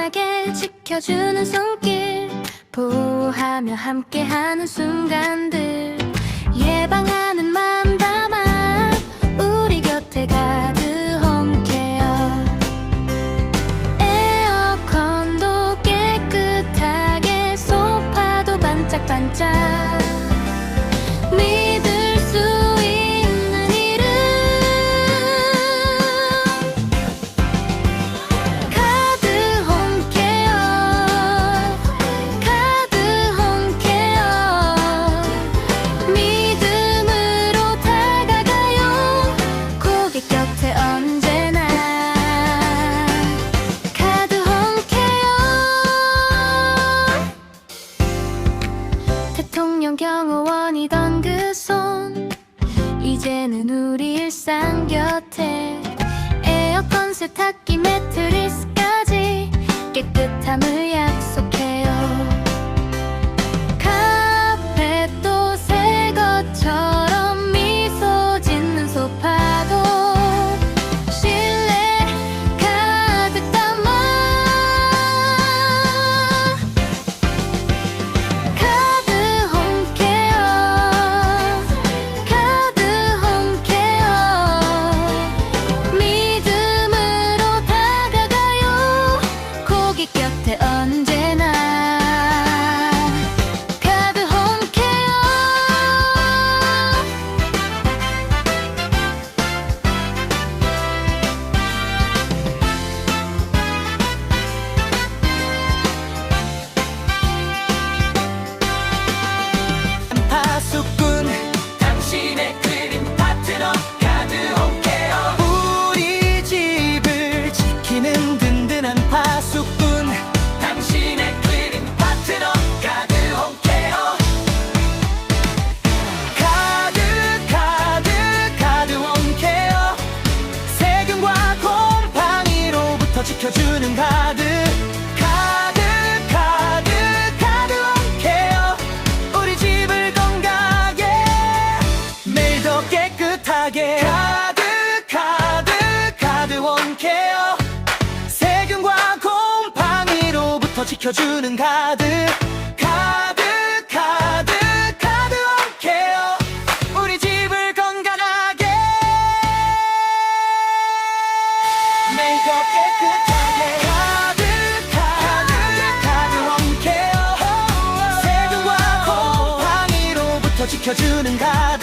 편하게 지켜주는 손길 보호하며 함께하는 순간들. 예방하 항상 곁에 에어컨 세탁기 주는 카드 카드 카드 카드 원케어. 우리 집을 건강하게 매일 더 깨끗하게. 카드 카드 카드 원케어. 세균과 곰팡이로부터 지켜주는 카드 카드 지켜주는 가?